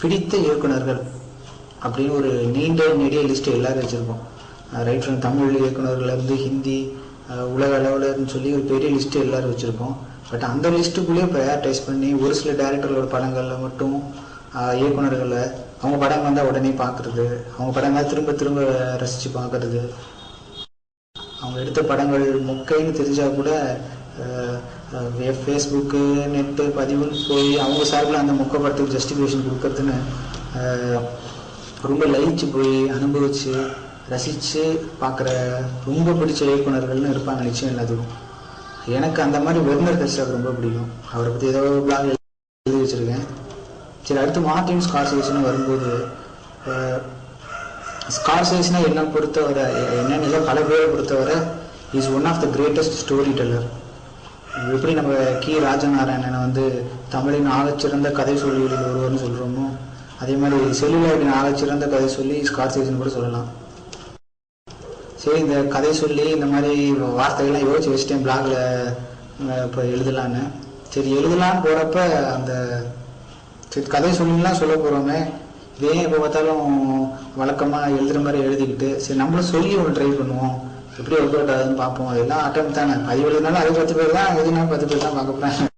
பிடித்த இயக்குனர்கள் அப்படின்னு ஒரு நீண்ட நெடிய லிஸ்ட் எல்லாரும் வச்சுருக்கோம் ரைட் ஃப்ரம் தமிழ் இயக்குனர்கள்லேருந்து ஹிந்தி உலக அளவில்னு சொல்லி ஒரு பெரிய லிஸ்ட்டு எல்லாரும் வச்சுருக்கோம் பட் அந்த லிஸ்ட்டுக்குள்ளேயே ப்ரையாரிட்டைஸ் பண்ணி ஒரு சில டேரக்டர்களோட படங்களில் மட்டும் இயக்குனர்களை அவங்க படம் வந்தால் உடனே பார்க்குறது அவங்க படம் தான் திரும்ப திரும்ப ரசித்து பார்க்குறது அவங்க எடுத்த படங்கள் மொக்கைன்னு தெரிஞ்சால் கூட ஃபேஸ்புக்கு நெட்டு பதிவுன்னு போய் அவங்க சார்பில் அந்த முக்கப்படத்துக்கு ஜஸ்டிஃபிகேஷன் கொடுக்கறதுன்னு ரொம்ப லயிச்சு போய் அனுபவிச்சு ரசித்து பார்க்குற ரொம்ப பிடிச்ச இயக்குனர்கள்னு இருப்பாங்க நிச்சயம் எல்லாத்துக்கும். எனக்கு அந்த மாதிரி வெர்னர் கஷ்டம் ரொம்ப பிடிக்கும். அவரை பற்றி ஏதோ பிளாக் எழுதி வச்சுருக்கேன். சரி அடுத்து மார்டின் ஸ்கார்சேஸ்னு வரும்போது ஸ்கார்சேஸ்னா என்ன பொறுத்தவரை என்னன்னு இல்லை பல பேரை பொறுத்தவரை is one of the greatest storyteller எப்படி நம்ம கி. ராஜநாராயணனை வந்து தமிழின் ஆகச்சிறந்த கதை சொல்லிகளில் ஒருவர்னு சொல்கிறோமோ அதே மாதிரி செல்லுலாவின் ஆகச்சிறந்த கதை சொல்லி ஸ்கார்சேஸ்னு கூட சொல்லலாம். சரி இந்த கதை சொல்லி இந்த மாதிரி வார்த்தைகள்லாம் யோசிச்சு வச்சுட்டேன் பிளாக்ல இப்போ எழுதலான்னு. சரி எழுதலான்னு போகிறப்ப அந்த சரி கதை சொல்லிலாம் சொல்ல போகிறோமே இதே எப்போ பார்த்தாலும் வழக்கமாக எழுதுகிற மாதிரி எழுதிக்கிட்டு சரி நம்மளும் சொல்லி ஒன்று ட்ரை பண்ணுவோம். எப்படி ஒர்க் அவுட் பார்ப்போம். அதெல்லாம் அட்டம் தானே. பதிவு எழுதினாலும் அது பத்து பேர் தான் எதுனாலும் பத்து பேர் தான் பார்க்க போகிறேன்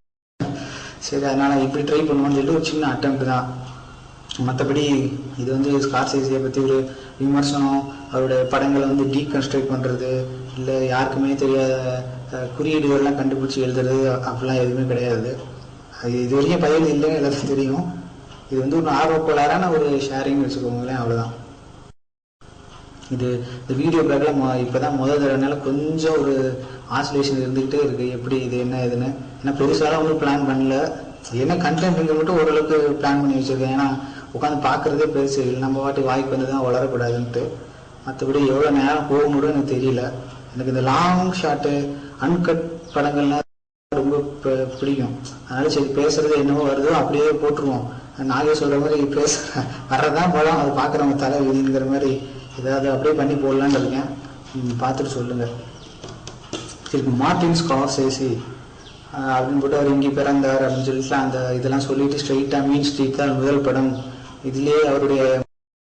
சரி அதனால் இப்படி ட்ரை பண்ணுவோம்னு சொல்லிட்டு ஒரு சின்ன அட்டம் தான். மற்றபடி இது வந்து ஸ்கார்சேசியை பற்றி ஒரு விமர்சனம் அவருடைய படங்களை வந்து டீகன்ஸ்ட்ரக்ட் பண்ணுறது இல்லை யாருக்குமே தெரியாத குறியீடுகள்லாம் கண்டுபிடிச்சி எழுதுறது அப்படிலாம் எதுவுமே கிடையாது. அது இது வரைக்கும் பதிவு இல்லைன்னு எல்லாத்துக்கும் தெரியும். இது வந்து ஒரு ஆர்வக்கோளாரான ஒரு ஷேரிங் வச்சுக்கோங்களேன் அவ்வளோதான் இது இந்த வீடியோ பேக்கில் மொ இப்போ தான் முதல் தடவைனால கொஞ்சம் ஒரு ஆசிலேஷன் இருந்துக்கிட்டே இருக்குது எப்படி இது என்ன இதுன்னு ஏன்னா பெருசாலாம் ஒன்றும் பிளான் பண்ணல. ஏன்னா கண்டென்ட்டுங்க மட்டும் ஓரளவுக்கு பிளான் பண்ணி வச்சுருக்கேன் ஏன்னா உட்காந்து பார்க்குறதே பெருசு. இல்லை நம்ம வாட்டி வாய்க்கு வந்து தான் வளரக்கூடாதுன்ட்டு. மற்றபடி எவ்வளோ நேரம் போக முடியும் எனக்கு தெரியல. எனக்கு இந்த லாங் ஷாட்டு அன்கட் படங்கள்லாம் ரொம்ப பிடிக்கும். அதனால சரி பேசுறது என்னவோ வருதோ அப்படியே போட்டுருவோம். நாகே சொல்கிற மாதிரி பேச வர்றதான் படம். அது பார்க்குறவங்க தலை விதிங்கிற மாதிரி ஏதாவது அப்படியே பண்ணி போடலான்னு இருக்கேன். பார்த்துட்டு சொல்லுங்க. சரி மார்டின் ஸ்கார்சேசி ஆஹ் அப்படின்னு போட்டு அவர் இங்கே பிறந்தார் அப்படின்னு சொல்லிட்டு அந்த இதெல்லாம் சொல்லிட்டு ஸ்ட்ரெயிட்டாக மீன் ஸ்ட்ரீட் தான் முதல் படம். இதுலேயே அவருடைய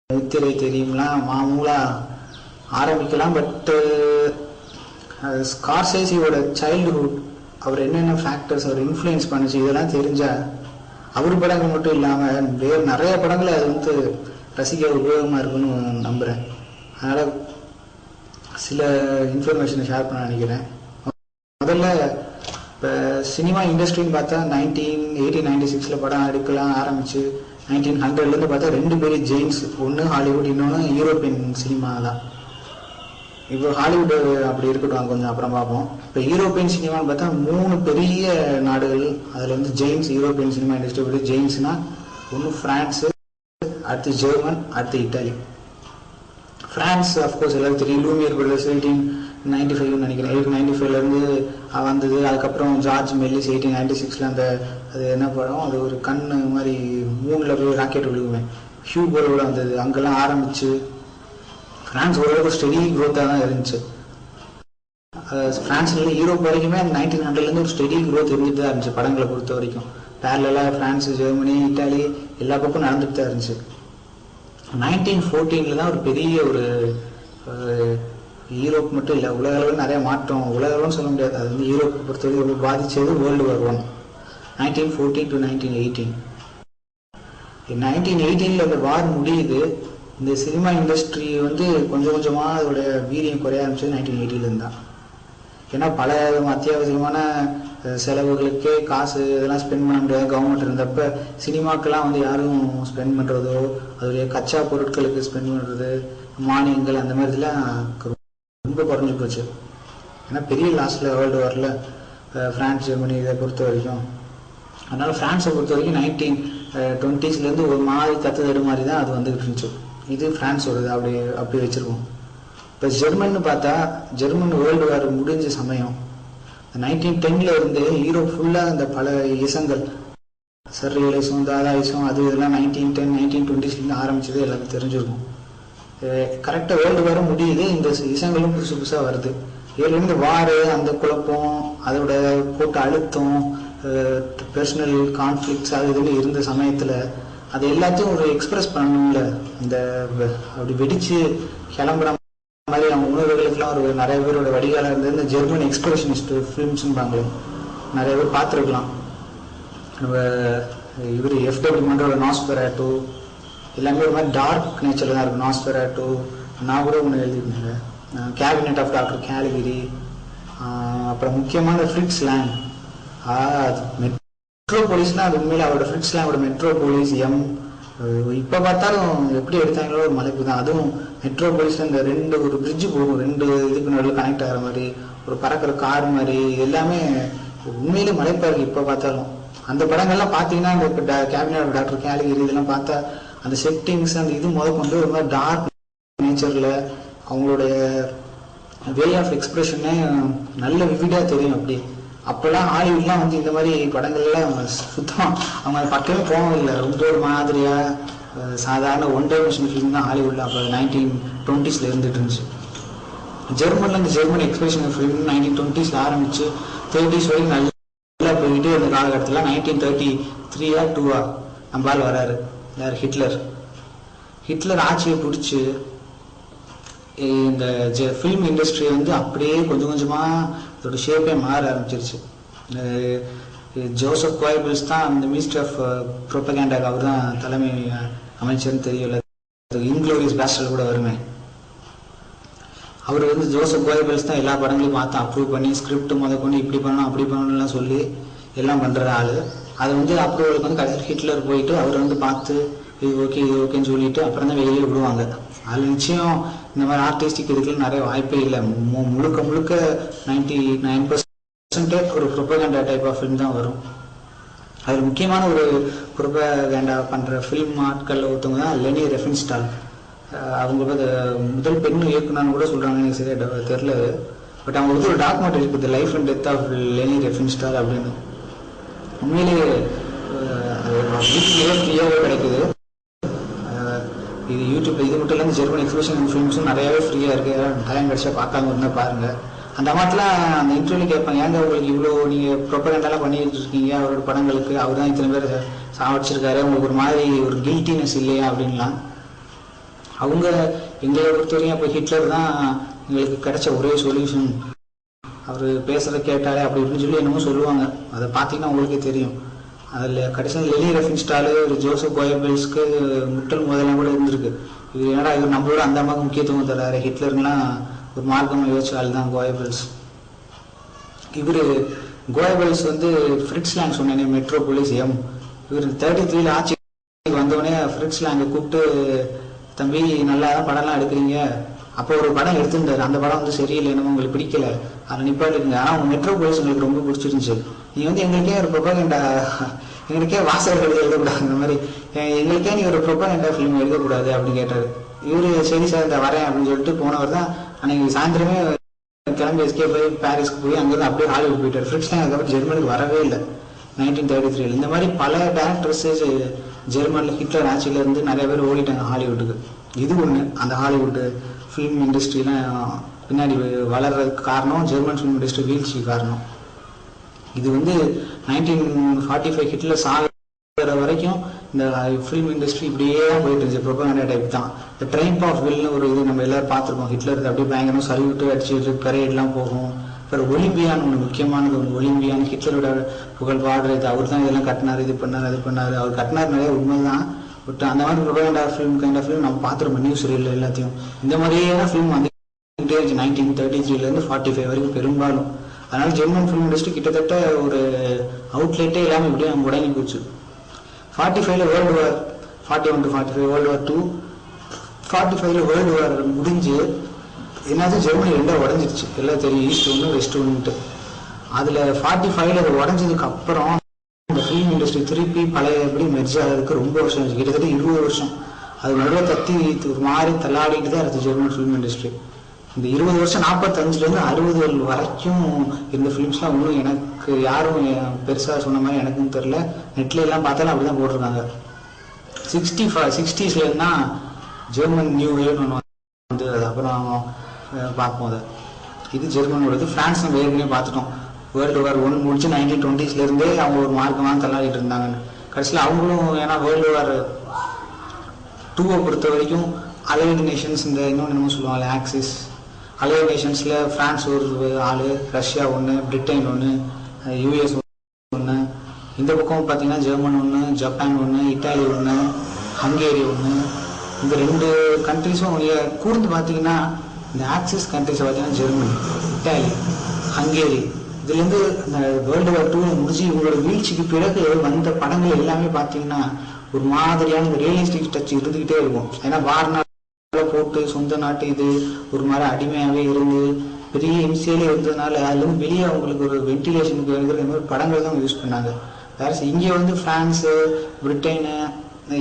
முத்திரை தெரியும்லாம் மாமூலாக ஆரம்பிக்கலாம் பட்டு ஸ்கார்சேசியோட சைல்டுஹுட் அவர் என்னென்ன ஃபேக்டர்ஸ் அவர் இன்ஃப்ளூயன்ஸ் பண்ணுச்சு இதெல்லாம் தெரிஞ்சா அவர் படங்கள் மட்டும் இல்லாமல் வேறு நிறைய படங்களை அது வந்து ரசிக்க உபயோகமாக இருக்குன்னு நம்புகிறேன் அதனால் சில இன்ஃபர்மேஷனை ஷேர் பண்ண நினைக்கிறேன். முதல்ல இப்போ சினிமா இண்டஸ்ட்ரின்னு பார்த்தா நைன்டீன் எயிட்டீன் நைன்டி சிக்ஸில் படம் எடுக்கலாம் ஆரம்பிச்சு நைன்டீன் ஹண்ட்ரட்லேருந்து பார்த்தா ரெண்டு பேரும் ஜெயின்ஸ். ஒன்று ஹாலிவுட் இன்னொன்று யூரோப்பியன் சினிமா தான். இப்போ ஹாலிவுட் அப்படி இருக்கட்டும் கொஞ்சம் அப்புறம் பார்ப்போம். இப்போ யூரோப்பியன் சினிமான்னு பார்த்தா மூணு பெரிய நாடுகள். அதில் வந்து ஜெயின்ஸ் யூரோப்பியன் சினிமா இண்டஸ்ட்ரி வந்து ஜெயின்ஸ்னால் ஒன்று ஃப்ரான்ஸு அடுத்து ஜெர்மன் அடுத்து இட்டாலி ஃப்ரான்ஸ் அஃப்கோர்ஸ் எல்லாரும் தெரியும். லூமியர் பிரதர்ஸ் எயிட்டீன் நைன்டி ஃபைவ்னு நினைக்கிறேன் எயிட் நைன்டி ஃபைவ்லேருந்து வந்தது. அதுக்கப்புறம் ஜார்ஜ் மெல்லிஸ் எயிட்டீன் நைன்டி சிக்ஸில் அந்த அது என்ன படம்? அது ஒரு கண் மாதிரி மூணில் போய் ராக்கெட் விழுகுமே ஹியூபரோட வந்தது. அங்கெல்லாம் ஆரம்பிச்சு ஃப்ரான்ஸ் ஓரளவுக்கு ஸ்டெடி க்ரோத்தாக தான் இருந்துச்சு. ஃப்ரான்ஸ்ல யூரோப் வரைக்குமே நைன்டீன் ஹண்ட்ரட்லேருந்து ஒரு ஸ்டெடி க்ரோத் இருந்துட்டு தான் இருந்துச்சு படங்களை பொறுத்த வரைக்கும். பேரலாக ஃப்ரான்ஸ் ஜெர்மனி இட்டாலி எல்லா பக்கம் நடந்துட்டு தான் இருந்துச்சு. நைன்டீன் ஃபோர்டீனில் தான் ஒரு பெரிய ஒரு யூரோப் மட்டும் இல்லை உலக அளவில் நிறைய மாற்றம் உலக அளவுன்னு சொல்ல முடியாது. அது வந்து யூரோப்பை பொறுத்தவரைக்கும் ரொம்ப பாதித்தது world war one nineteen fourteen to nineteen eighteen nineteen எயிட்டீனில் அந்த வார் முடியுது. இந்த சினிமா இண்டஸ்ட்ரி வந்து கொஞ்சம் கொஞ்சமாக அதோட வீரியம் குறைய ஆரம்பிச்சது நைன்டீன் எயிட்டிலேருந்து தான். ஏன்னா பல அத்தியாவசியமான செலவுகளுக்கே காசு இதெல்லாம் ஸ்பெண்ட் பண்ண முடியாது. கவர்மெண்ட் இருந்தப்ப சினிமாக்கெல்லாம் வந்து யாரும் ஸ்பெண்ட் பண்ணுறதோ அதோடைய கச்சா பொருட்களுக்கு ஸ்பெண்ட் பண்ணுறது மானியங்கள் அந்த மாதிரிலாம் ரொம்ப குறைஞ்சி போச்சு. ஏன்னா பெரிய லாஸ்ட்டில் வேர்ல்டு வாரில் ஃப்ரான்ஸ் ஜெர்மனி இதை பொறுத்த வரைக்கும். அதனால் ஃப்ரான்ஸை பொறுத்த வரைக்கும் நைன்டீன் டுவெண்ட்டீஸ்லேருந்து ஒரு மாதிரி தத்து தடு மாதிரி தான் அது வந்துகிட்டு இருந்துச்சு. இது ஃப்ரான்ஸோடது அப்படி அப்படி வச்சுருக்கோம். இப்போ ஜெர்மன் பார்த்தா ஜெர்மன் வேர்ல்டு வார் முடிஞ்ச சமயம். நைன்டீன் டென்ல இருந்து யூரோப் ஃபுல்லாக அந்த பல இசங்கள். சர்ரியலிசம் தாதாயிசம் அது இதெல்லாம் நைன்டீன் டென் நைன்டீன் டுவெண்ட்டிஸ்லேருந்து ஆரம்பிச்சது எல்லாமே தெரிஞ்சிருக்கும். கரெக்டாக வேர்ல்டு வார முடியுது இந்த இசங்களும் புதுசு புதுசாக வருது. இதுலேருந்து வார் அந்த குழப்பம் அதோட கூட்ட அழுத்தம் பர்சனல் கான்ஃப்ளிக்ஸ் அது இதுன்னு இருந்த சமயத்தில் அது எல்லாத்தையும் ஒரு எக்ஸ்பிரஸ் பண்ணணும்ல. இந்த அப்படி வெடிச்சு கிளம்புற மாதிரி அவங்க உணர்வுகளுக்கெல்லாம் ஒரு நிறைய பேரோட வடிகால இருந்து இந்த ஜெர்மன் எக்ஸ்பிரஷனிஸ்ட் ஃபிலிம்ஸ்ன்றாங்களே நிறைய பேர் பார்த்துருக்கலாம். நம்ம இவர் எஃப்டபிள்யூ மன்றோட நாஸ்பெராட்டோ எல்லாமே ஒரு மாதிரி டார்க் நேச்சரில் தான் இருக்கும். நாஸ்பெராட்டோ நான் கூட ஒன்று எழுதியிருந்தேன் கேபினெட் ஆஃப் டாக்டர் கேலகிரி அப்புறம் முக்கியமான ஃப்ரிட்ஸ் லேண்ட் மெட்ரோ போலீஸ்னால் அது உண்மையில அவரோட ஃப்ரிட்ஸ் லேண்டோட மெட்ரோ போலீஸ் எம் இப்போ பார்த்தாலும் எப்படி எடுத்தாங்களோ ஒரு மலைப்பு தான். அதுவும் மெட்ரோ போலீஸில் இந்த ரெண்டு ஒரு பிரிட்ஜ் போகும். ரெண்டு இதுக்கு நடுவில் கனெக்ட் ஆகிற மாதிரி ஒரு பறக்கிற கார் மாதிரி எல்லாமே உண்மையிலே மலைப்பாக இருக்குது இப்போ பார்த்தாலும். அந்த படங்கள்லாம் பார்த்தீங்கன்னா இந்த கேபினட் டாக்டர் கேலகிரி இதெல்லாம் பார்த்தா அந்த செட்டிங்ஸ் அந்த இது முத கொண்டு ஒரு மாதிரி டார்க் நேச்சரில் அவங்களுடைய வே ஆஃப் எக்ஸ்பிரஷனே நல்ல விவிடாக தெரியும் அப்படி அப்போல்லாம் ஹாலிவுட்லாம் வந்து இந்த மாதிரி படங்கள்லாம் சுத்தம் அவங்க பக்கமே போகவில்லை ரொம்ப ஒரு மாதிரியா சாதாரண ஒன் மிஷின் ஃபிலிம் தான் ஹாலிவுட்ல அப்போ நைன்டீன் டுவெண்ட்டிஸில் இருந்துட்டு இருந்துச்சு. ஜெர்மனில் இந்த ஜெர்மன் எக்ஸ்பிரஷன் ஃபிலிம் நைன்டீன் டுவெண்ட்டிஸில் ஆரம்பிச்சு தேர்ட்டிஸ் வரைக்கும் நல்லா போயிட்டு அந்த காலகட்டத்தில் நைன்டீன் தேர்ட்டி த்ரீயா டூவா நம்பால் வராரு. யார்? ஹிட்லர். ஹிட்லர் ஆட்சியை பிடிச்சி இந்த ஃபிலிம் இண்டஸ்ட்ரி வந்து அப்படியே கொஞ்சம் கொஞ்சமா இதோட ஷேப்பே மாற ஆரம்பிச்சிருச்சு. ஜோசப் கோயபிள்ஸ் தான் அந்த மினிஸ்டர் ஆஃப் ப்ரொபகேண்டாக்கு அவர் தான் தலைமை uh, அமைச்சர்னு தெரியல. இன்க்ளோரியஸ் பேஸ்டல் கூட வருமே. அவர் வந்து ஜோசப் கோயபிள்ஸ் தான் எல்லா படங்களையும் பார்த்து அப்ரூவ் பண்ணி ஸ்கிரிப்ட் முத கொண்டு இப்படி பண்ணணும் அப்படி பண்ணணும்லாம் சொல்லி எல்லாம் பண்ணுற ஆள். அது வந்து அப்ரூவலுக்கு வந்து கடைசி ஹிட்லர் போயிட்டு அவர் வந்து பார்த்து இது ஓகே இது ஓகேன்னு சொல்லிட்டு அப்புறம் தான் வெளியே விடுவாங்க. அதில் நிச்சயம் இந்த மாதிரி ஆர்டிஸ்டிக் இதுக்கெல்லாம் நிறைய வாய்ப்பே இல்லை. மு- முழுக்க முழுக்க நைன்டி நைன் பர்சன்டேஜ் ஒரு ப்ரொபகண்டா டைப் ஆஃப் ஃபிலிம் தான் வரும். அதில் முக்கியமான ஒரு ப்ரொபகண்டா பண்ணுற ஃபிலிம் ஆட்கள் ஒருத்தவங்க தான் லெனி ரெஃபின்ஸ்டால் அவங்க முதல் பெண் இயக்குனர்னு கூட சொல்கிறாங்க எனக்கு சரியா ட- தெரியல. பட் அவங்க வந்து ஒரு டாக்குமெண்ட் இருக்குது life and death of Leni Riefenstahl அப்படின்னு. உண்மையிலேயே அஹ், ஃப்ரீயாகவே கிடைக்குது. இது யூடியூப்ல இது மட்டும் இல்லாமல் ஜெர்மன் எக்ஸ்பிரஷன் ஃபிலிம்ஸும் நிறையவே ஃப்ரீயாக இருக்கு. டைம் கிடைச்சா பார்க்காம இருந்தால் பாருங்க. அந்த மாதிரிலாம் அந்த இன்டர்வியூ கேட்பாங்க. ஏங்க உங்களுக்கு இவ்வளோ நீங்கள் ப்ரொப்பகண்டெல்லாம் பண்ணிட்டு இருக்கீங்க? அவரோட படங்களுக்கு அவர் தான் இத்தனை பேர் சாவடிச்சிருக்காரு. உங்களுக்கு ஒரு மாதிரி ஒரு கில்ட்டினஸ் இல்லையா? அப்படின்லாம். அவங்க எங்களை பொறுத்தவரையும் அப்போ ஹிட்லர் தான் எங்களுக்கு கிடைச்ச ஒரே சொல்யூஷன் அவர் பேசுறத கேட்டாலே அப்படி இப்படின்னு சொல்லி என்னமோ சொல்லுவாங்க. அதை பார்த்தீங்கன்னா உங்களுக்கே தெரியும். அதில் கடைசியாக லெலி ரெஃபின்ஸ்டாலு ஒரு ஜோசப் கோயபிள்ஸ்க்கு முட்டல் முதலாம் கூட இருந்திருக்கு. இது என்னடா இவர் நம்மளோட அந்த அம்மாவுக்கு முக்கியத்துவம் தராரு. ஹிட்லர்லாம் ஒரு மார்க்கமாக யோசிச்ச ஆள் தான் கோயபிள்ஸ் இவர் கோயபிள்ஸ் வந்து ஃப்ரிட்ஸ்லாண்ட் சொன்னேனே மெட்ரோபோலிஸ் எம். இவர் தேர்ட்டி த்ரீல ஆட்சி வந்தோடனே ஃப்ரிட்ஸ்லாங்கை கூப்பிட்டு தம்பி நல்லா தான் படம்லாம் எடுக்கிறீங்க. அப்போ ஒரு படம் எடுத்திருந்தாரு. அந்த படம் வந்து சரியில்லை என்னமோ உங்களுக்கு பிடிக்கல. அதை நிப்பாட்டுங்க ஆனால் மெட்ரோ மெட்ரோபோலிஸ் உங்களுக்கு ரொம்ப பிடிச்சிருந்துச்சு. நீ வந்து எங்களுக்கே ஒரு ப்ரொபகண்டா எங்களுக்கே வாசகர்கள் எழுதக்கூடாது. இந்த மாதிரி எங்களுக்கே நீ ஒரு ப்ரொபகண்டா ஃபிலிம் எழுதக்கூடாது அப்படின்னு கேட்டாரு. இவரு சரி சார் இந்த வரேன் அப்படின்னு சொல்லிட்டு போனவர் தான். அன்னைக்கு சாயந்தரமே கிளம்பி எஸ்கே போய் பாரிஸ்க்கு போய் அங்கேருந்து அப்படியே ஹாலிவுட் போயிட்டார். ஃப்ரிட்ஸ்லாம் அதுக்கப்புறம் ஜெர்மனுக்கு வரவே இல்லை. நைன்டீன் தேர்ட்டி த்ரீல இந்த மாதிரி பல டேரக்டர்ஸ் ஜெர்மனில் ஹிட்லர் ஆட்சியில இருந்து நிறைய பேர் ஓடிட்டாங்க ஹாலிவுட்டுக்கு. இது ஒன்று அந்த ஹாலிவுட்டு ஃபிலிம் இண்டஸ்ட்ரிலாம் பின்னாடி வளர்றதுக்கு காரணம் ஜெர்மன் ஃபிலிம் இண்டஸ்ட்ரி வீழ்ச்சி காரணம். இது வந்து நைன்டீன் ஃபார்ட்டி ஃபைவ் ஹிட்டில் சாகிற வரைக்கும் இந்த ஃபிலிம் இண்டஸ்ட்ரி இப்படியே தான் போயிட்டு இருந்துச்சு. ப்ரொபகண்டா டைப் தான். இந்த ட்ரெயின் ஆஃப் வில்னு ஒரு இது நம்ம எல்லாரும் பார்த்துருக்கோம். ஹிட்லர் அப்படியே பயங்கரம் சல்யூட்டு அடிச்சுட்டு பரேட்லாம் போகும். அப்புறம் ஒலிம்பியான்னு ஒன்று முக்கியமானது ஒன்று ஒலிம்பியான் ஹிட்லரோட புகழ் பாடுறது அவர் தான் இதெல்லாம் கட்டினார் இது பண்ணார் அது பண்ணார். அவர் கட்டினார் நிறைய உண்மைதான் பட் அந்த மாதிரி propaganda film kind of film நம்ம பார்த்துருப்போம். நியூஸ் ரீல் எல்லாத்தையும். இந்த மாதிரியே தான் ஃபிலிம் வந்து நைன்டீன் தேர்ட்டி த்ரீலேருந்து ஃபார்ட்டி ஃபைவ் வரைக்கும் பெரும்பாலும். அதனால் ஜெர்மன் ஃபிலிம் இண்டஸ்ட்ரி கிட்டத்தட்ட ஒரு அவுட்லெட்டே இல்லாமல் இப்படியே முடங்கி போச்சு. ஃபார்ட்டி ஃபைவ்ல world war forty one to forty five world war two forty ஃபைவ்ல வேர்ல்டு வார் முடிஞ்சு என்னாச்சு ஜெர்மனி ரெண்டாக உடஞ்சிருச்சு. எல்லாம் தெரியும் ஈஸ்ட் ஒன்று வெஸ்ட் ஒன்றுட்டு அதில் ஃபார்ட்டி ஃபைவ்ல அது உடஞ்சதுக்கு அப்புறம் இந்த ஃபிலிம் இண்டஸ்ட்ரி திருப்பி பழைய எப்படி மெர்ஜ் ஆகிறதுக்கு ரொம்ப வருஷம் ஆச்சு. கிட்டத்தட்ட இருபது வருஷம். அது நல்லா தத்தி ஒரு மாதிரி தள்ளாடிட்டு தான் இருந்துச்சு ஜெர்மன் ஃபிலிம் இண்டஸ்ட்ரி இந்த இருபது வருஷம் நாற்பத்தஞ்சுலேருந்து அறுபது வரைக்கும் இருந்த ஃபிலிம்ஸ்லாம் ஒன்றும் எனக்கு யாரும் பெருசாக சொன்ன மாதிரி எனக்கும் தெரில. நெட்ல பார்த்தாலும் அப்படி தான் போட்டிருக்காங்க சிக்ஸ்டி ஃபைவ் சிக்ஸ்டீஸ்லேருந்து ஜெர்மன் நியூ வேவ்னு ஒன்று வந்து அதுக்கப்புறம் பார்ப்போம் அதை. இது ஜெர்மனோடது ஃப்ரான்ஸ் நம்ம ஏற்கனவே பார்த்துட்டோம். வேர்ல்டு வார் ஒன் முடிச்சு நைன்டீன் டுவெண்ட்டிஸ்லேருந்தே அவங்க ஒரு மார்க்கமாக தள்ளாடிட்டு இருந்தாங்கன்னு. கடைசியில் அவங்களும் ஏன்னா வேர்ல்டு வார் டூவை பொறுத்த வரைக்கும் அலைடு நேஷன்ஸ் இந்த இன்னொன்று என்னமோ சொல்லுவாங்க ஆக்சிஸ் அலைடு நேஷன்ஸில் ஃப்ரான்ஸ் ஒரு ஆள் ரஷ்யா ஒன்று பிரிட்டன் ஒன்று யூஎஸ் ஒன்று இந்த பக்கம் பார்த்தீங்கன்னா ஜெர்மன் ஒன்று ஜப்பான் ஒன்று இட்டாலி ஒன்று ஹங்கேரி ஒன்று இந்த ரெண்டு கண்ட்ரிஸும் கூர்ந்து பார்த்தீங்கன்னா இந்த ஆக்சிஸ் கண்ட்ரிஸை பார்த்தீங்கன்னா ஜெர்மனி இட்டாலி ஹங்கேரி இதுலேருந்து அந்த வேர்ல்டு வார் டூ முடிஞ்சு இவங்களோட வீழ்ச்சிக்கு பிறகு வந்த படங்கள் எல்லாமே பார்த்தீங்கன்னா ஒரு மாதிரியான இந்த ரியலிஸ்டிக் டச் இருந்துக்கிட்டே இருக்கும். ஏன்னா வார்னால போட்டு சொந்த நாட்டு இது ஒரு மாதிரி அடிமையாகவே இருந்து பெரிய இம்சையிலே இருந்ததுனால அதுலேருந்து வெளியே அவங்களுக்கு ஒரு வென்டிலேஷனுக்கு இருக்கிற இந்த மாதிரி படங்கள் தான் யூஸ் பண்ணாங்க. வேற இங்கே வந்து ஃப்ரான்ஸு பிரிட்டனு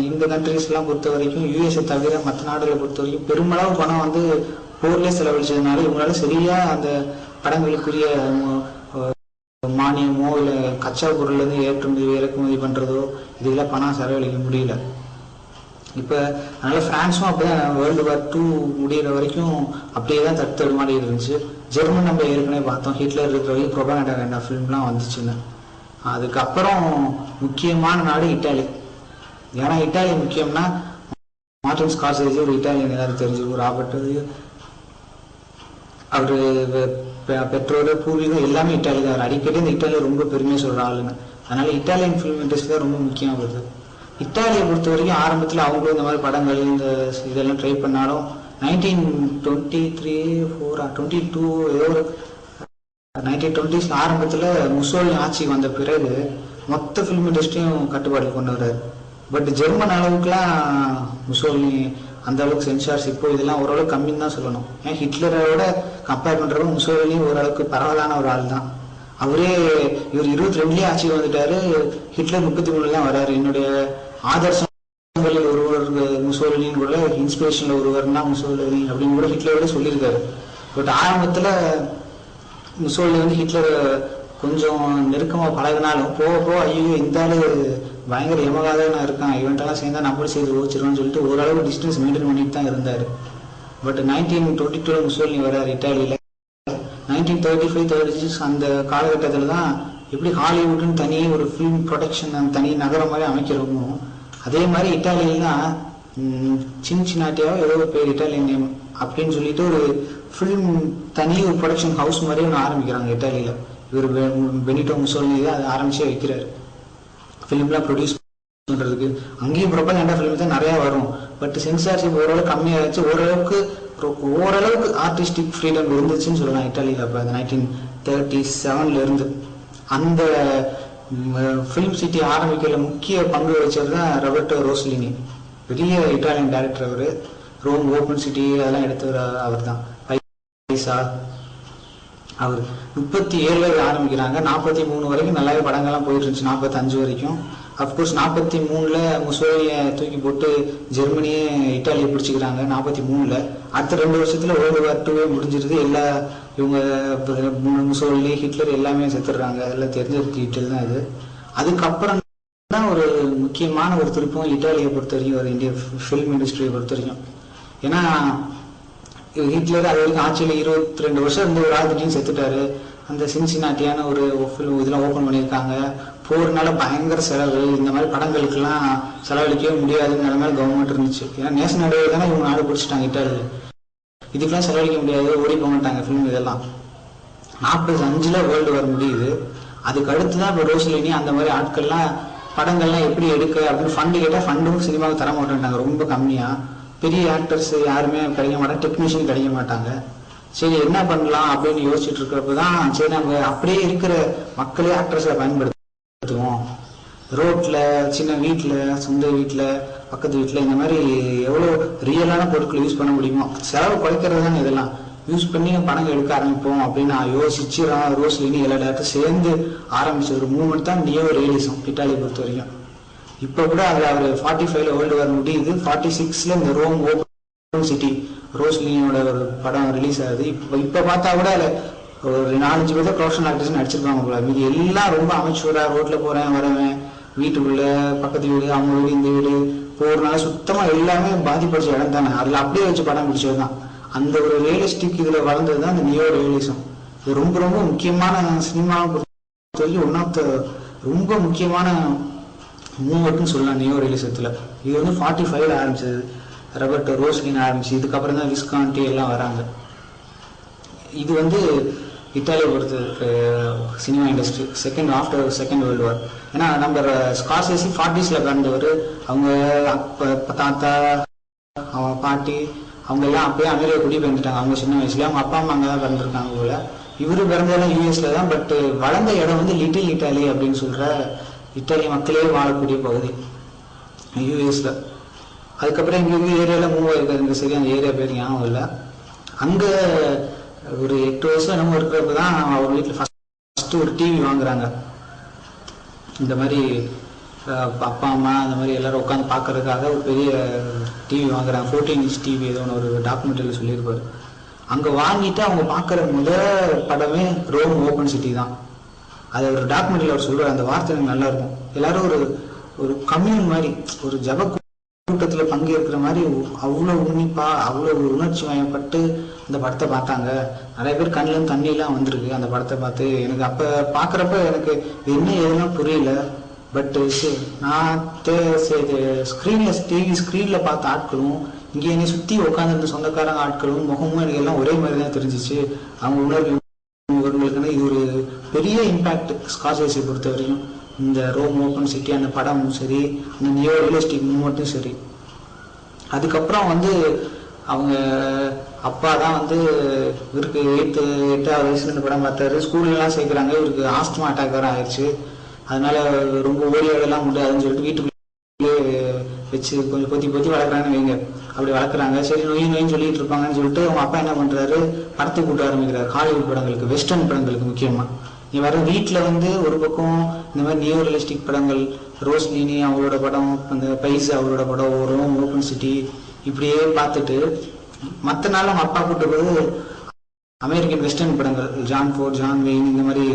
இந்த கண்ட்ரிஸ்லாம் பொறுத்த வரைக்கும் யூஎஸ்ஏ தவிர மற்ற நாடுகளை பொறுத்த வரைக்கும் பெருமளவு பணம் வந்து போர்லேயே செலவழிச்சதுனால இவங்களால சரியா அந்த படங்களுக்குரிய ம- மானியமோ இல்லை கச்சா பொருள்லேருந்து ஏற்றுமதி இறக்குமதி பண்ணுறதோ இதெல்லாம் பணம் செலவழிக்க முடியல. இப்போ அதனால் ஃப்ரான்ஸும் அப்படியே வேர்ல்டு வார் டூ முடிகிற வரைக்கும் அப்படியே தான் தடுத்தடு மாதிரி இருந்துச்சு. ஜெர்மன் நம்ம ஏற்கனவே பார்த்தோம். ஹிட்லர் இருக்கிற வரைக்கும் ப்ரொபாகண்டா வேண்டாம். ஃபிலிம்லாம் வந்துச்சுன்னு. அதுக்கப்புறம் முக்கியமான நாடு இட்டாலி. ஏன்னா இட்டாலி முக்கியம்னா மார்டின் ஸ்கார்சேஜ் ஒரு இட்டாலியன் எல்லாரும் தெரிஞ்சு ராபர்ட் அவர் வெ- பெற்றோர் பூர்வீகம் எல்லாமே இட்டாலி தான் அவர் அடிக்கடி இந்த இட்டாலியை ரொம்ப பெருமையாக சொல்கிற ஆளுங்க. அதனால இட்டாலியன் ஃபிலிம் இண்டஸ்ட்ரி தான் ரொம்ப முக்கியம் வருது இத்தாலியை பொறுத்த வரைக்கும் ஆரம்பத்தில் அவங்களும் இந்த மாதிரி படங்கள் இந்த இதெல்லாம் ட்ரை பண்ணாலும் nineteen twenty three four twenty two ஏதோ ஒரு நைன்டீன் டுவெண்ட்டிஸ் ஆரம்பத்தில் முசோலி ஆட்சி வந்த பிறகு மொத்த ஃபிலிம் இண்டஸ்ட்ரியும் கட்டுப்பாடு கொண்டு வர்றாரு பட் ஜெர்மன் அளவுக்குலாம் முசோலி அந்த அளவுக்கு சென்சார்ஸ் இப்போ இதெல்லாம் ஓரளவுக்கு கம்மின்னு தான் சொல்லணும். ஏன்? ஹிட்லரோட கம்பேர் பண்ணுறப்ப முசோலி ஓரளவுக்கு பரவலான ஒரு ஆள் தான். அவரே இவர் இருபத்தி ரெண்டுலேயே ஆட்சி வந்துட்டாரு. ஹிட்லர் முப்பத்தி மூணுலாம் வராரு. என்னுடைய ஆதர்சங்களில் ஒருவர் முசோலினின்னு கூட இன்ஸ்பிரேஷனில் ஒருவர்னா முசோலினி அப்படின்னு கூட ஹிட்லரோட சொல்லியிருக்காரு. பட் ஆரம்பத்தில் முசோலினி வந்து ஹிட்லர் கொஞ்சம் நெருக்கமாக பழகினாலும் போக போக ஐயோ இந்த ஆளு பயங்கர எமகாதனா இருக்கான். இவன்ட்டெல்லாம் சேர்ந்தா நம்மளும் செய்து ஓச்சிருவோம்னு சொல்லிட்டு ஓரளவு டிஸ்டன்ஸ் மெயின்டைன் பண்ணிட்டு தான் இருந்தார். பட் நைன்டீன் டுவெண்ட்டி டூவில் முசோலினி வர்றார் இட்டாலியில் nineteen thirty five thirty six அந்த காலகட்டத்தில் தான் எப்படி ஹாலிவுட்னு தனி ஒரு ஃபிலிம் ப்ரொடக்ஷன் தனி நகரம் மாதிரி அமைக்கிறோமோ அதே மாதிரி இட்டாலியில் தான் சின்சினாட்டியாவோ ஏதோ ஒரு பேர் இட்டாலியன் நேம் அப்படின்னு சொல்லிட்டு ஒரு ஃபிலிம் தனி ஒரு ப்ரொடக்ஷன் ஹவுஸ் மாதிரி ஒன்று ஆரம்பிக்கிறாங்க இட்டாலியில். இவர் பெனிட்டோ முசோலினி அதை ஆரம்பிச்சே வைக்கிறார். ஃபிலிம்லாம் ப்ரொடியூஸ் பண்ணுறதுக்கு அங்கேயும் ப்ரொபகண்டா ஃபிலிம் தான் நிறையா வரும். பட் சென்சார்ஷிப் ஓரளவு கம்மியாகிடுச்சு ஓரளவுக்கு ஓரளவுக்கு ஆர்டிஸ்டிக் ஃப்ரீடம் இருந்துச்சுன்னு சொல்லலாம் இட்டாலியில். அப்போ அந்த நைன்டீன் தேர்ட்டி செவன்ல இருந்து. அந்த ஃபிலிம் சிட்டி ஆரம்பிக்கல முக்கிய பங்கு வகிச்சது தான் ரபர்டோ ரோஸ்லினி பெரிய இட்டாலியன் டைரக்டர் அவர். ரோம் ஓப்பன் சிட்டி அதெல்லாம் எடுத்தவர் அவர் தான் பைசா. அவர் முப்பத்தி ஏழுல ஆரம்பிக்கிறாங்க. நாற்பத்தி மூணு வரைக்கும் நல்லாவே படங்கள்லாம் போயிட்டு இருந்துச்சு. நாற்பத்தஞ்சு வரைக்கும். அஃப்கோர்ஸ் நாற்பத்தி மூணில் முசோலியை தூக்கி போட்டு ஜெர்மனியே இட்டாலியை பிடிச்சிக்கிறாங்க. நாற்பத்தி மூணில். அடுத்த ரெண்டு வருஷத்தில் வேர்ல்டு வார் டூவே முடிஞ்சிருது. எல்லா இவங்க மு- முசோலினி ஹிட்லர் எல்லாமே செத்துடுறாங்க. அதெல்லாம் தெரிஞ்ச டீட்டெயில் தான் இது அதுக்கப்புறம் தான் ஒரு முக்கியமான ஒரு திருப்பம் இட்டாலியை பொறுத்த வரைக்கும் ஒரு இந்திய ஃபிலிம் இண்டஸ்ட்ரியை பொறுத்த வரைக்கும் ஏன்னா ஹிட்லர் அது வரைக்கும் ஆட்சியில் இருபத்தி ரெண்டு வருஷம் இருந்து ஒரு ஆள் திடீர்னு செத்துட்டாரு. அந்த சின்சினாட்டியான ஒரு ஃபில் இதெல்லாம் ஓப்பன் பண்ணியிருக்காங்க. போர்னால பயங்கர செலவு. இந்த மாதிரி படங்களுக்கெல்லாம் செலவழிக்கவே முடியாதுன்னு நிலைமையில கவர்மெண்ட் இருந்துச்சு. ஏன்னா நேஷன் நாடு தானே இவங்க நாடு பிடிச்சிட்டாங்க இட்டாலியில் இதுக்கெல்லாம் செலவழிக்க முடியாது ஓடி போக மாட்டாங்க ஃபிலிம் இதெல்லாம். நாற்பது அஞ்சுல வேர்ல்டு வார் முடியுது. அதுக்கு அடுத்து தான் இப்போ ரோஸ்லினி அந்த மாதிரி ஆட்கள்லாம் படங்கள்லாம் எப்படி எடுக்க அப்படின்னு ஃபண்டு கேட்டால் ஃபண்டும் சினிமாவுக்கு தர மாட்டேன்ட்டாங்க ரொம்ப கம்மியாக பெரிய ஆக்டர்ஸ் யாருமே கிடைக்க மாட்டாங்க டெக்னீஷியன் கிடைக்க மாட்டாங்க. சரி என்ன பண்ணலாம் அப்படின்னு யோசிச்சுட்டு இருக்கிறப்ப தான் சரி நம்ம அப்படியே இருக்கிற மக்களே ஆக்ட்ரஸை பயன்படுத்துவோம் ரோட்ல சின்ன வீட்டில் சொந்த வீட்டில் பக்கத்து வீட்டில் இந்த மாதிரி எவ்வளோ ரியலான பொருட்கள் யூஸ் பண்ண முடியுமோ செலவு குறைக்கிறது தானே இதெல்லாம். யூஸ் பண்ணி பணம் எடுக்க ஆரம்பிப்போம் அப்படின்னு நான் யோசிச்சு ரோஸ்லின்னு எல்லா டேரக்டர் சேர்ந்து ஆரம்பிச்ச ஒரு மூமெண்ட் தான் நியோ ரியலிசம் இட்டாலியை பொறுத்த வரைக்கும். இப்போ கூட அதில் அவர் ஃபார்ட்டி ஃபைவ்ல வேர்ல்டு வார் முடியுது. ஃபார்ட்டி சிக்ஸ்ல இந்த ரோம் ஓப்பன் சிட்டி ரோஸ்லினியோட ஒரு படம் ரிலீஸ் ஆகுது. இப்போ இப்போ பார்த்தா கூட அதில் ஒரு நாலஞ்சு பேர் தான் ப்ரொஃபஷனல் ஆக்டர்ஸ் நடிச்சிருப்பாங்க போல. மீதி எல்லாம் ரொம்ப அமைச்சூரா ரோட்ல போறேன் வரவேன். வீட்டுக்குள்ள பக்கத்து வீடு அவங்க வீடு இந்த வீடு. போறதுனால சுத்தமா எல்லாமே பாதிப்படைச்ச இடம் தானே. அதுல அப்படியே வச்சு படம் பிடிச்சது தான் அந்த ஒரு ரியலிஸ்டிக் இதுல வளர்ந்தது தான் அந்த நியோ ரியலிசம் இது ரொம்ப ரொம்ப முக்கியமான சினிமாவை பொறுத்த வரைக்கும் ஒன் ஆஃப் த ரொம்ப முக்கியமான மூவர்ட்னு சொல்லலாம் நியோ ரியலிசத்தில் இது வந்து ஃபார்ட்டி ஃபைவ்ல ஆரம்பிச்சது. ரபர்ட் ரோஸ்லின் ஆரம்பிச்சு இதுக்கப்புறம் தான் விஸ்கான்டி எல்லாம் வராங்க. இது வந்து இத்தாலி பொறுத்த cinema industry second after second world war ஏன்னா நம்ம ஸ்கார்சேசி ஃபார்ட்டிஸில் பிறந்தவர் அவங்க அப்போ தாத்தா அவன் பாட்டி அவங்க எல்லாம் அப்பயே அமெரிக்கா குடி பிறந்துட்டாங்க அவங்க சின்ன வயசுல அவங்க அப்பா அம்மா அங்கே தான் பிறந்திருக்காங்க போல. இவர் பிறந்ததெல்லாம் யூஎஸ்ல தான் பட் வளர்ந்த இடம் வந்து லிட்டில் இட்டாலி அப்படின்னு சொல்கிற இத்தாலி மக்களே வாழக்கூடிய பகுதி. யூஎஸ்ல அதுக்கப்புறம் இங்கே இருந்து ஏரியாவில் மூவ் ஆகிருக்காரு இந்த சரி அந்த ஏரியா பேர் ஞாபகம் இல்லை. அங்கே ஒரு எட்டு வருஷம் நம்ம இருக்கிறப்ப தான் அவர் வீட்டில் ஃபஸ்ட்டு ஒரு டிவி வாங்குறாங்க. இந்த மாதிரி அப்பா அம்மா அந்த மாதிரி எல்லாரும் உட்காந்து பார்க்கறதுக்காக ஒரு பெரிய டிவி வாங்குறாங்க. ஃபோர்டீன் இன்ச் டிவி ஏதோ ஒன்று ஒரு டாக்குமெண்ட்ரியில் சொல்லியிருப்பார். அங்கே வாங்கிட்டு அவங்க பார்க்குற முதல் படமே ரோம் ஓப்பன் சிட்டி தான். அது ஒரு டாக்குமெண்ட்ரியில் அவர் சொல்கிறார் அந்த வார்த்தை எனக்கு நல்லா இருக்கும். எல்லாரும் ஒரு ஒரு கம்யூன் மாதிரி ஒரு ஜப கூட்டத்துல பங்கேற்கிற மாதிரி அவ்வளோ உன்னிப்பா அவ்வளோ ஒரு உணர்ச்சி வயப்பட்டு அந்த படத்தை பார்த்தாங்க. நிறைய பேர் கண்ணுல தண்ணியெலாம் தண்ணி எல்லாம் வந்திருக்கு அந்த படத்தை பார்த்து. எனக்கு அப்ப பாக்குறப்ப எனக்கு என்ன எதுனா புரியல. பட் நான் ஸ்க்ரீன்ல டிவி ஸ்க்ரீனில் பார்த்த ஆட்களும் இங்கே என்னை சுத்தி உட்காந்துருந்த சொந்தக்காரங்க ஆட்களும் முகமும் எனக்கு எல்லாம் ஒரே மாதிரி தான் தெரிஞ்சிச்சு. அவங்க உணர்வு இவர்களுக்குன்னு இது ஒரு பெரிய இம்பாக்ட் ஸ்கார்சேஸை பொறுத்த வரையும் இந்த ரோம் ஓப்பன் சிட்டி அந்த படமும் சரி அந்த நியோ ரியலிஸ்டிக் மூமெண்ட்டும் சரி. அதுக்கப்புறம் வந்து அவங்க அப்பா தான் வந்து இவருக்கு எயித்து எட்டாவது வயசுல இந்த படம் பார்த்தாரு. ஸ்கூல்லலாம் சேர்க்குறாங்க. இவருக்கு ஆஸ்துமா அட்டாக் வேறு ஆயிடுச்சு அதனால ரொம்ப ஓடி உண்டு முடியாதுன்னு சொல்லிட்டு வீட்டுக்குள்ளே வச்சு கொஞ்சம் பொத்தி பொத்தி வளர்க்குறாங்கன்னு வைங்க. அப்படி வளர்க்குறாங்க. சரி நொய் நொயின்னு சொல்லிட்டு இருப்பாங்கன்னு சொல்லிட்டு அவங்க அப்பா என்ன பண்ணுறாரு படத்தை கூட்ட ஆரம்பிக்கிறார். ஹாலிவுட் படங்களுக்கு வெஸ்டர்ன் படங்களுக்கு முக்கியமாக நீ வர வீட்டில் வந்து ஒரு பக்கம் இந்த மாதிரி நியூ ரியலிஸ்டிக் படங்கள் ரோஸ் நீனி அவரோட படம் அந்த பைஸ் அவரோட படம் ஓரம் ஓப்பன் சிட்டி இப்படியே பார்த்துட்டு மற்ற நாள் அவங்க அப்பா கூட்டு போது அமெரிக்கன் வெஸ்டர்ன் படங்கள் ஜான் ஃபோர் ஜான் வெயின் இந்த மாதிரி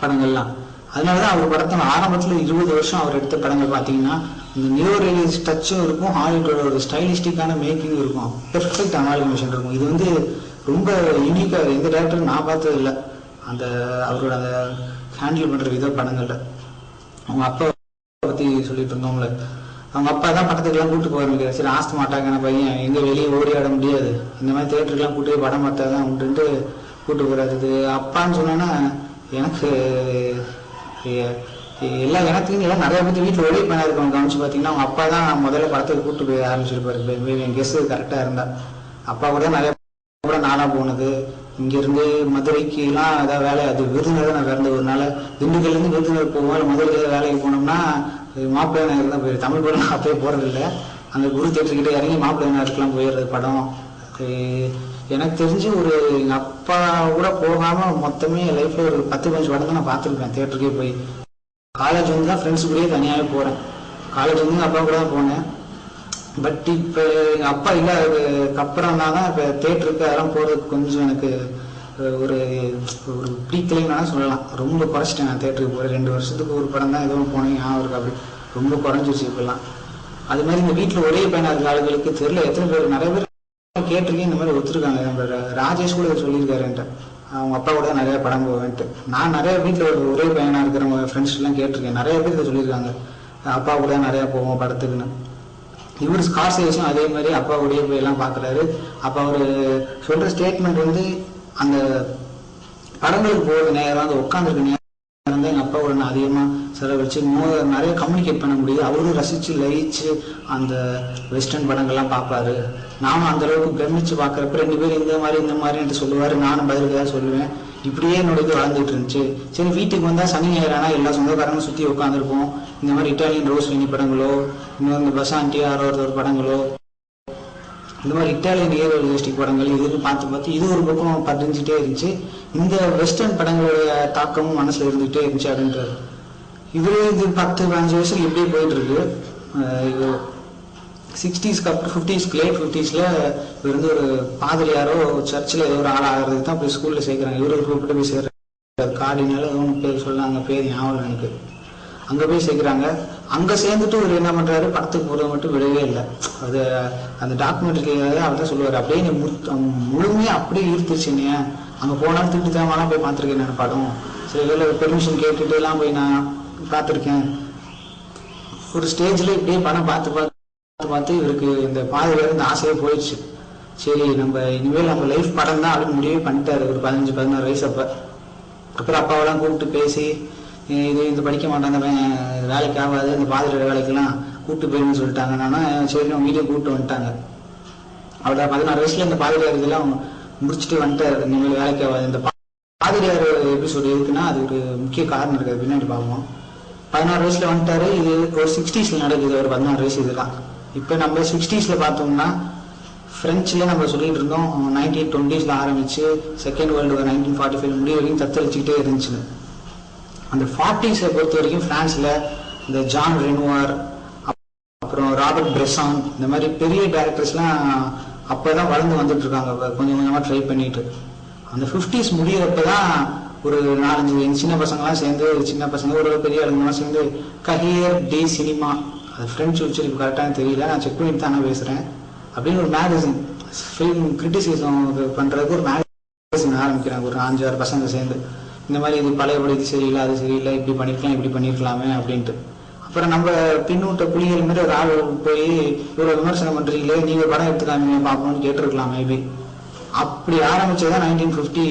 படங்கள்லாம். அதனால தான் அவர் படத்தை ஆரம்பத்தில் இருபது வருஷம் அவர் எடுத்த படங்கள் பார்த்தீங்கன்னா இந்த நியூ ரியலிஸ்ட் டச்சும் இருக்கும் ஹாலிவுட்டோட ஒரு ஸ்டைலிஸ்டிக்கான மேக்கிங் இருக்கும். பெர்ஃபெக்ட் அமாலிகேஷன் இருக்கும். இது வந்து ரொம்ப யூனிக்காக எந்த டேரக்டரும் நான் பார்த்தது இல்லை அந்த அவரோட அந்த ஹேண்டில் பண்ணுற வித படங்கள்ல. அவங்க அப்பா பற்றி சொல்லிட்டு இருந்தோம்ல. அவங்க அப்பா தான் படத்துக்கெல்லாம் கூட்டு போக ஆரம்பிக்கிறார் சரி ஆஸ்த மாட்டாங்க பையன் எங்கே வெளியே ஓடி ஆட முடியாது. இந்த மாதிரி தேட்டருக்குலாம் கூட்டு போய் படம் பார்த்தா தான் உண்டுன்ட்டு கூட்டு போகிறது இது அப்பான்னு சொன்னோன்னா எனக்கு எல்லா இடத்துலையும் எல்லாம் நிறைய பேர் வீட்டில் ஒரே பையனா இருக்கவங்க கவனிச்சு பார்த்தீங்கன்னா அவங்க அப்பா தான் முதல்ல படத்துக்கு கூட்டு போய் ஆரம்பிச்சிருப்பாரு. என் கெஸ் கரெக்டாக இருந்தா. அப்பா கூட நிறைய கூட நானாக போனது. இங்கேருந்து மதுரைக்குலாம் ஏதாவது வேலை. அது விருதுநகர் நான் பிறந்த ஒரு நாள் திண்டுக்கல்லேருந்து விருதுநகர் போவோம் மதுரைக்கு ஏதாவது வேலைக்கு போனோம்னா மாப்பிள்ளை நகர் தான் போயிரு தமிழ் படம் அப்பயே போகிறதில்ல இல்லை குரு தேட்டர்கிட்ட இறங்கி மாப்பிள்ளை நகருக்குலாம் போயிடுறது படம். எனக்கு தெரிஞ்சு ஒரு எங்கள் அப்பா கூட போகாமல் மொத்தமே லைஃப்பில் ஒரு பத்து பதினஞ்சு படம் தான் நான் பார்த்துருப்பேன். தேட்டருக்கே போய். காலேஜ் வந்து தான் ஃப்ரெண்ட்ஸ் கூடயே தனியாகவே போகிறேன் காலேஜ் வந்து அப்பா கூட தான் போனேன். பட் இப்போ எங்கள் அப்பா இல்லாததுக்கு அப்புறம் தான் இப்போ தேட்டருக்கு அதெல்லாம் போகிறதுக்கு கொஞ்சம் எனக்கு ஒரு ஒரு ஒரு பிடிக்கலைன்னு சொல்லலாம். ரொம்ப குறைச்சிட்டேன் நான் தேட்டருக்கு போகிறேன் ரெண்டு வருஷத்துக்கு ஒரு படம் தான் எதுவும் போனேன். ஞாபகம் இருக்கு. அப்படி ரொம்ப குறைஞ்சிருச்சு இப்பெல்லாம். அது மாதிரி இந்த வீட்டில் ஒரே பையனாக இருக்க ஆளுகளுக்கு தெரியல. எத்தனை பேர்? நிறைய பேர் கேட்டிருக்கேன். இந்த மாதிரி ஒத்துருக்காங்க. நம்ம ராஜேஷ் கூட சொல்லியிருக்காருன்ட்டு சொல்லியிருக்காரு அவங்க அப்பா கூட நிறைய படம் போவேன்ட்டு. நான் நிறைய வீட்டில் ஒரு ஒரே பையனாக இருக்கிறவங்க ஃப்ரெண்ட்ஸ்லாம் கேட்டிருக்கேன். நிறைய பேர் இதை சொல்லியிருக்காங்க. அப்பா கூட நிறையா போவோம் படத்துக்குன்னு. இவர் ஸ்கார்சேஸும் அதே மாதிரி அப்பா உடைய போய் எல்லாம் பார்க்குறாரு. அப்போ அவர் சொல்ற ஸ்டேட்மெண்ட் வந்து அந்த படங்களுக்கு போகிற நேரம் அந்த உட்காந்துருக்க நேரம் தான் எங்கள் அப்பாவோட நான் அதிகமாக சில வச்சு நிறைய கம்யூனிகேட் பண்ண முடியுது. அவரும் ரசித்து லயிச்சு அந்த வெஸ்டர்ன் படங்கள்லாம் பார்ப்பாரு நானும் அந்த அளவுக்கு பிரமிச்சு பார்க்குறப்ப ரெண்டு பேரும் இந்த மாதிரி இந்த மாதிரின்ட்டு சொல்லுவார். நானும் பதிலுக்கு தான் சொல்லுவேன். இப்படியே என்னோட இது வளர்ந்துட்டு இருந்துச்சு. சரி வீட்டுக்கு வந்தால் சனி ஞாயிறானா எல்லா சொந்தக்காரங்களும் சுற்றி உட்காந்துருப்போம் இந்த மாதிரி இட்டாலியன் ரோஸ் வெனி படங்களோ இன்னும் இந்த பசாண்டி யாரோ ஒருத்தர் படங்களோ இந்த மாதிரி இட்டாலியன் ஏர் ரியலிஸ்டிக் படங்கள் இதுன்னு பார்த்து பார்த்து இது ஒரு பக்கம் பதிஞ்சுட்டே இருந்துச்சு. இந்த வெஸ்டர்ன் படங்களுடைய தாக்கமும் மனசில் இருந்துகிட்டே இருந்துச்சு அப்படின்றது இவரு இது பத்து பதினஞ்சு வயசுல இப்படியே போயிட்டுருக்கு. இது சிக்ஸ்டீஸ்க்கு அப்புறம் ஃபிஃப்டிஸ்க்கு லேட் ஃபிஃப்டிஸில் இவர் வந்து ஒரு பாதிரியாரோ சர்ச்சில் ஏதோ ஒரு ஆள் ஆகிறதுக்கு தான் போய் ஸ்கூலில் சேர்க்குறாங்க. இவர் கூப்பிட்டு போய் சேர்க்குறாரு. கார்டினால ஏதோ ஒன்று பேர் சொல்லாங்க பேர் ஞாபகம் இல்லை எனக்கு. அங்கே போய் சேர்க்குறாங்க. அங்கே சேர்ந்துட்டு இவர் என்ன பண்ணுறாரு படத்துக்கு போகிறது மட்டும் விடவே இல்லை. அது அந்த டாக்குமெண்ட்ரி அவர் தான் சொல்லுவார். அப்படியே நீ முத்- முழுமையாக அப்படியே ஈர்த்துச்சு என்னைய. அங்கே போனாலும் திட்டு தான் போய் பார்த்துருக்கேன் நான் படம். சில பேர் பெர்மிஷன் கேட்டுட்டு எல்லாம் போய் நான் பார்த்துருக்கேன். ஒரு ஸ்டேஜில் இப்படியே படம் பார்த்து பார்த்து பார்த்து இவருக்கு இந்த பாதையில இந்த ஆசையே போயிடுச்சு. சரி நம்ம இனிமேல் நம்ம லைஃப் படம் தான் அப்படின்னு முடிவே பண்ணிட்டாரு. ஒரு பதினஞ்சு பதினாறு வயசு அப்போ. அப்புறம் அப்பாவெல்லாம் கூப்பிட்டு பேசி இது இந்த படிக்க மாட்டாங்க வேலைக்கு ஆகாது இந்த பாதிரி வேலைக்கெல்லாம் கூப்பிட்டு போயிருன்னு சொல்லிட்டாங்க. நானும் சரி அவங்க வீடியோ கூப்பிட்டு வந்துட்டாங்க. அவளை பதினாறு வயசுல இந்த பாதிரியார் இதெல்லாம் முடிச்சுட்டு வந்துட்டாரு. இனிமேல் வேலைக்கு ஆகாது. இந்த பாதிரியார் எபிசோடு இருக்குன்னா அது ஒரு முக்கிய காரணம் இருக்குது. அது பின்னாடி பார்ப்போம். பதினாறு வயசுல வந்துட்டாரு. இது ஒரு சிக்ஸ்டீஸ்ல நடக்குது. ஒரு பதினாறு வயசு இதெல்லாம். இப்போ நம்ம சிக்ஸ்டீஸ்ல பார்த்தோம்னா பிரெஞ்சில் நம்ம சொல்லிட்டு இருந்தோம் நைன்டீன் டுவெண்ட்டீஸ்ல ஆரம்பிச்சு second world war nineteen forty five முடிய வரைக்கும் தத்தளிச்சுக்கிட்டே இருந்துச்சு அந்த ஃபார்ட்டிஸை பொறுத்த வரைக்கும் பிரான்ஸ்ல இந்த ஜான் ரெனுவார் அப்புறம் ராபர்ட் பிரெசான் இந்த மாதிரி பெரிய டேரக்டர்ஸ்லாம் அப்பதான் வளர்ந்து வந்துட்டு இருக்காங்க. கொஞ்சம் கொஞ்சமாக ட்ரை பண்ணிட்டு. அந்த ஃபிஃப்டிஸ் முடியிறப்ப தான் ஒரு நாலஞ்சு சின்ன பசங்களாம் சேர்ந்து சின்ன பசங்க ஒரு பெரிய ஆளுங்கலாம் சேர்ந்து கஹியர் டே சினிமா அது ஃப்ரெண்ட்ஸ் உச்சரிப்பு கரெக்டாக தெரியல நான் செக் பண்ணிட்டு தானே பேசுகிறேன் அப்படின்னு ஒரு மேகசின் ஃபிலிம் கிரிட்டிசிசம் பண்ணுறதுக்கு ஒரு மேகசின் ஆரம்பிக்கிறாங்க ஒரு அஞ்சு ஆறு பசங்க சேர்ந்து. இந்த மாதிரி இது பழையபடி இது சரியில்லை அது சரியில்லை இப்படி பண்ணிருக்கலாம் இப்படி பண்ணிருக்கலாமே அப்படின்ட்டு. அப்புறம் நம்ம பின்னூட்ட புலிகள் மாதிரி ஒரு ஆள் போய் இவ்வளோ விமர்சனம் பண்ணுறீங்களே நீங்கள் படம் எடுத்துக்காமீங்க பார்க்கணும்னு கேட்டிருக்கலாம் மேபி. அப்படி ஆரம்பிச்சதான் நைன்டீன் ஃபிஃப்டி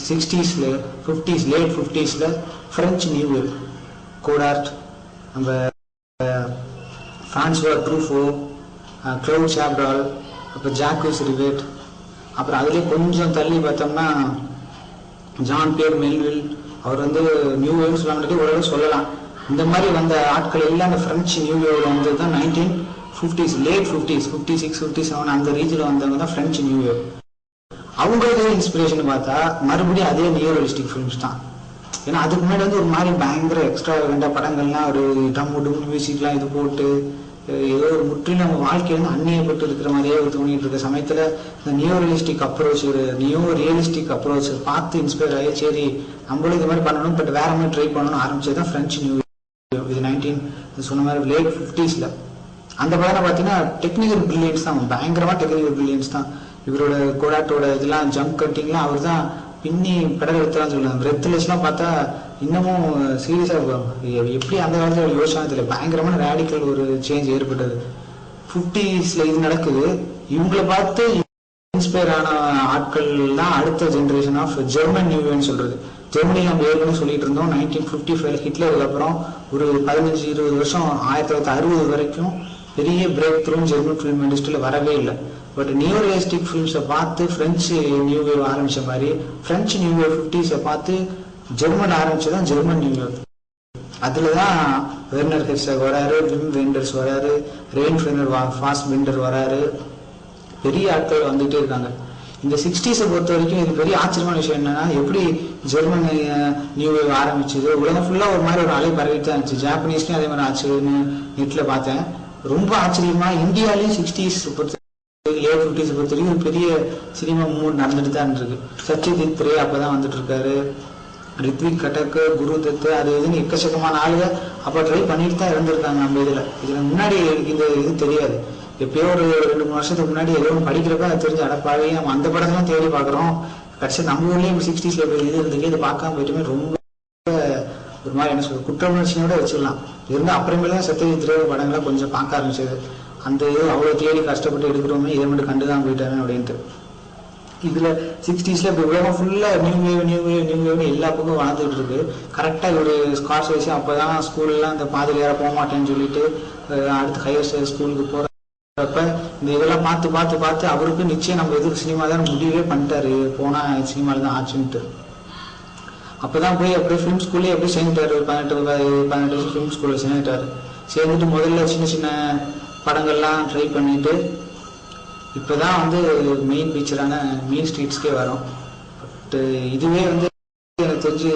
சிக்ஸ்டீஸ்ல ஃபிஃப்டிஸ் லேட் ஃபிஃப்டிஸில் ஃப்ரெஞ்ச் நியூ இயர் கோடார்ட் நம்ம ஃப்ரான்ஸ்வா ட்ரூஃபோ க்ளவுட் சாப்டால் அப்புறம் ஜாக்கூஸ் ரிவேட் அப்புறம் அதுலேயே கொஞ்சம் தள்ளி பார்த்தோம்னா ஜான் பியர் மெல்வில் அவர் வந்து நியூ வேவ்னு சொல்லாமட்டி ஓரளவு சொல்லலாம். இந்த மாதிரி வந்த ஆட்கள் எல்லாம் அந்த ஃப்ரெஞ்சு நியூ வேவ்ல வந்தது தான் nineteen fifties late fifties fifty six fifty seven அந்த ரீஜில் வந்தவங்க தான் ஃப்ரெஞ்சு நியூ வேவ் அவங்களுக்கு இன்ஸ்பிரேஷன் பார்த்தா மறுபடியும் அதே நியூரலிஸ்டிக் ஃபிலிம்ஸ் தான். ஏன்னா அதுக்கு முன்னாடி வந்து ஒரு மாதிரி பயங்கர எக்ஸ்ட்ரா வேண்ட படங்கள்லாம் ஒரு டம் டும் மியூசிக்லாம் இது போட்டு ஏதோ ஒரு முற்றிலும் நம்ம வாழ்க்கையில வந்து அந்நியப்பட்டு இருக்கிற மாதிரியே ஒரு தோணிட்டு இருக்க சமயத்துல இந்த நியூ ரியலிஸ்டிக் அப்ரோச் ஒரு நியூ ரியலிஸ்டிக் அப்ரோச் பார்த்து இன்ஸ்பயர் ஆகி சரி நம்மளும் இது மாதிரி பண்ணணும் பட் வேற மாதிரி ட்ரை பண்ணணும் ஆரம்பிச்சது தான் பிரெஞ்சு நியூ இது நைன்டீன் சொன்ன மாதிரி லேட் ஃபிஃப்டிஸில் அந்த படம் பார்த்தீங்கன்னா டெக்னிக்கல் பிரில்லியன்ஸ் தான் பயங்கரமா டெக்னிக்கல் பிரில்லியன்ஸ் தான். இவரோட கோடாட்டோட இதெல்லாம் ஜம்ப் கட்டிங்லாம் அவர் தான் பின்னி பெடல் எடுத்தான்னு சொல்லுவாங்க பிரெத்லெஸ்லாம் பார்த்தா இன்னமும் சீரியஸா எப்படி அந்த காலத்தில் யோசனை தெரியல. பயங்கரமான ரேடிக்கல் ஒரு சேஞ்ச் ஏற்பட்டது. ஃபிஃப்டிஸில் இது நடக்குது. இவங்களை பார்த்து இன்ஸ்பயர் ஆன ஆட்கள் தான் அடுத்த ஜென்ரேஷன் ஆஃப் ஜெர்மன் நியூவேன்னு சொல்றது. ஜெர்மனி நம்ம ஏற்கனவே சொல்லிட்டு இருந்தோம். நைன்டீன் ஃபிஃப்டி ஃபைவ் ஹிட்லருக்கு அப்புறம் ஒரு பதினஞ்சு இருபது வருஷம் ஆயிரத்தி தொள்ளாயிரத்தி அறுபது வரைக்கும் பெரிய பிரேக் த்ரூ ஜெர்மன் ஃபிலிம் இண்டஸ்ட்ரியில் வரவே இல்லை. பட் நியூ ரியலிஸ்டிக் ஃபிலிம்ஸை பார்த்து ஃப்ரெஞ்சு நியூ இயர் ஆரம்பித்த மாதிரி ஃப்ரெஞ்சு நியூ இயர் ஃபிஃப்டிஸை பார்த்து ஜெர்மன் ஆரம்பிச்சதான் ஜெர்மன் நியூ இயர் அதில் தான் வெர்னர் ஹெர்சக் வராரு விம் வெண்டர்ஸ் வராரு ரெயின் ஃபெனர் ஃபாஸ்ட் வெண்டர் வராரு. பெரிய ஆட்கள் வந்துகிட்டே இருக்காங்க. இந்த சிக்ஸ்டீஸை பொறுத்த வரைக்கும் இது பெரிய ஆச்சரியமான விஷயம் என்னன்னா எப்படி ஜெர்மன் நியூ வேவ் ஆரம்பிச்சது? உலகம் ஃபுல்லாக ஒரு மாதிரி ஒரு அலை பரவிட்டு தான் இருந்துச்சு. ஜாப்பனீஸ்லேயும் அதே மாதிரி ஆச்சரியம்னு நெட்டில் பார்த்தேன். ரொம்ப ஆச்சரியமா இந்தியாலையும் சிக்ஸ்டீஸ் பொறுத்த ஏ ஃபிஃப்டிஸ் பொறுத்த வரைக்கும் பெரிய சினிமா மூட் நடந்துட்டு தான் இருக்கு சத்யஜித் ரே அப்பதான் வந்துட்டு இருக்காரு ரித்விக் கட்டக்கு குரு தத்து அது இதுன்னு எக்கச்சக்கமான ஆளுங்க அப்போ ட்ரை பண்ணிட்டு தான் இருந்திருக்காங்க நம்ம இதில். இதில் முன்னாடி இந்த இது தெரியாது. எப்பயோ ஒரு ரெண்டு மூணு வருஷத்துக்கு முன்னாடி எதுவும் படிக்கிறப்ப அது தெரிஞ்சு அடப்பாவே நம்ம அந்த படத்தெல்லாம் தேடி பார்க்குறோம் கடைசி நம்ம ஊர்லயும் சிக்ஸ்டீஸ்ல இது இருந்துக்கு இது பார்க்காம போயிட்டுமே ரொம்ப ஒரு மாதிரி என்ன சொல்றது குற்ற உணர்ச்சியோட வச்சிடலாம் இருந்தால் அப்புறமேல தான் சத்யஜித் ரே படங்களை கொஞ்சம் பார்க்க ஆரம்பிச்சது. அந்த இது அவ்வளோ தேடி கஷ்டப்பட்டு எடுக்கிறோமே இதை மட்டும் கண்டு தான் போயிட்டாங்க அப்படின்ட்டு. இதில் சிக்ஸ்டீஸில் இப்போ உலகம் ஃபுல்லாக new wave new wave new வேவ்னு எல்லா பக்கம் வளர்ந்துட்டு இருக்கு. கரெக்டாக ஒரு ஸ்கார்ஸ் அப்போ தான் ஸ்கூல்லாம் இந்த பாதிரியார போக மாட்டேன்னு சொல்லிட்டு அடுத்து ஹையர் ஸ்கூலுக்கு போகிறப்ப இந்த இதெல்லாம் பார்த்து பார்த்து பார்த்து அவருக்கு நிச்சயம் நம்ம எதுக்கு சினிமா தான் முடிவே பண்ணிட்டாரு. போனால் சினிமாவில் தான் ஆச்சுன்ட்டு. அப்போ தான் போய் அப்படியே ஃபிலிம் ஸ்கூல்லே அப்படியே சேர்ந்துட்டார். ஒரு பதினெட்டு பதினெட்டு வருஷம் ஃபிலிம் ஸ்கூலில் சேர்ந்துட்டார். சேர்ந்துட்டு முதல்ல சின்ன சின்ன படங்கள்லாம் ட்ரை பண்ணிட்டு இப்போ தான் வந்து மெயின் பீச்சரான மெயின் ஸ்ட்ரீட்ஸ்க்கே வரும். பட்டு இதுவே வந்து எனக்கு தெரிஞ்சு